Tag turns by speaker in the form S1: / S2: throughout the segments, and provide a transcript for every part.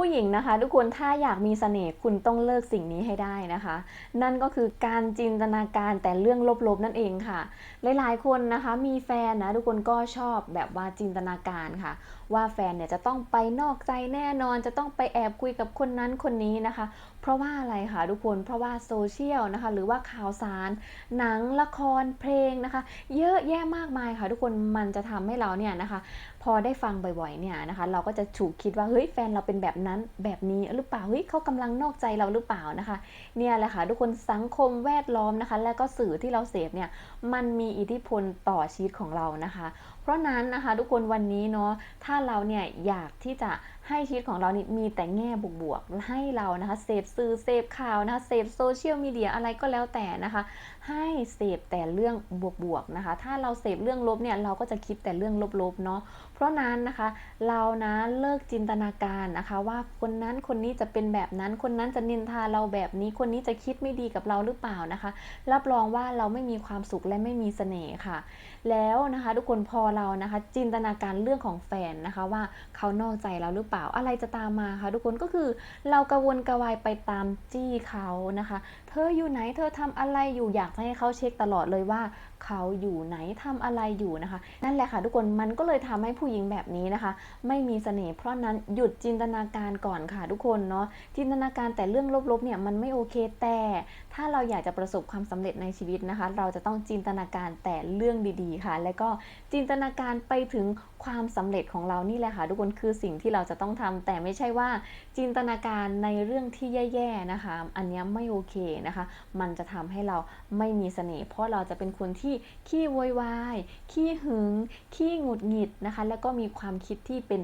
S1: ผู้หญิงนะคะ ทุกคนถ้าอยากมีเสน่ห์คุณต้องเลิกสิ่งนี้ให้ได้นะคะ นั่นก็คือการจินตนาการแต่เรื่องลบๆนั่นเองค่ะ หลายๆคนนะคะมีแฟนนะทุกคนก็ชอบแบบว่าจินตนาการค่ะ ว่าแฟนเนี่ยจะต้องไปนอกใจแน่นอน จะต้องไปแอบคุยกับคนนั้นคนนี้นะคะ เพราะว่าอะไรคะทุกคนเพราะว่าโซเชียลนะคะหรือว่าข่าวสาร หนังละครเพลงนะคะ เยอะแยะมากมายค่ะ ทุกคนมันจะทำให้เราเนี่ยนะคะ พอได้ฟังบ่อยๆเนี่ยนะคะ เราก็จะถูกคิดว่าเฮ้ยแฟนเราเป็นแบบนั้นแบบนี้หรือเปล่าเฮ้ยเขากำลังนอกใจเราหรือเปล่านะคะเนี่ยแหละค่ะทุกคนสังคมแวดล้อมนะคะ และก็สื่อที่เราเสพเนี่ยมันมีอิทธิพลต่อชีวิตของเรานะคะ เพราะนั้นนะคะ ทุกคนวันนี้เนาะถ้าเราเนี่ยอยากที่จะให้ชีวิตของเรานี่มีแต่แง่บวกๆให้เรานะคะเสพสื่อเสพข่าวนะคะเสพโซเชียลมีเดียอะไรก็แล้วแต่นะคะ ให้เสพแต่เรื่องบวกๆนะคะ ถ้าเราเสพเรื่องลบเนี่ยเราก็จะคิดแต่เรื่องลบๆเนาะเพราะนั้นนะคะ เรานะเลิกจินตนาการนะคะว่าคนนั้นคนนี้จะเป็นแบบนั้น คนนั้นจะนินทาเราแบบนี้ คนนี้จะคิดไม่ดีกับเราหรือเปล่านะคะ รับรองว่าเราไม่มีความสุขและไม่มีเสน่ห์ค่ะ แล้วนะคะทุกคนพอเรานะคะ จินตนาการเรื่องของแฟนนะคะว่าเขานอกใจเราหรือเปล่าอะไรจะตามมาคะทุกคนก็คือเรากระวนกระวายไปตามจี้เขานะคะ เธออยู่ไหนเธอทำอะไรอยู่อยากให้เขาเช็คตลอดเลยว่าเขาอยู่ไหนทำอะไรอยู่นะคะ นั่นแหละค่ะทุกคนมันก็เลยทำให้ผู้หญิงแบบนี้นะคะ ไม่มีเสน่ห์เพราะนั้นหยุดจินตนาการก่อนค่ะทุกคนเนาะจินตนาการแต่เรื่องลบๆเนี่ยมันไม่โอเคแต่ ถ้าเราอยากจะประสบความสำเร็จในชีวิตนะคะ เราจะต้องจินตนาการแต่เรื่องดีๆค่ะ แล้วก็จินตนาการไปถึงความสำเร็จของเรานี่แหละค่ะ ทุกคนคือสิ่งที่เราจะต้องทำแต่ไม่ใช่ว่าจินตนาการในเรื่องที่แย่ๆนะคะ อันนี้ไม่โอเคนะคะ มันจะทำให้เราไม่มีเสน่ห์เพราะเราจะเป็นคนที่ขี้โวยวายขี้หึงขี้หงุดหงิดนะคะ แล้วก็มีความคิดที่เป็น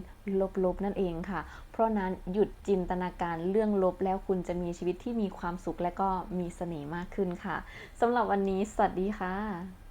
S1: ลบๆนั่นเองค่ะ เพราะนั้นหยุดจินตนาการเรื่องลบแล้วคุณจะมีชีวิตที่มีความสุขและก็มีเสน่ห์มากขึ้นค่ะสำหรับวันนี้ สวัสดีค่ะ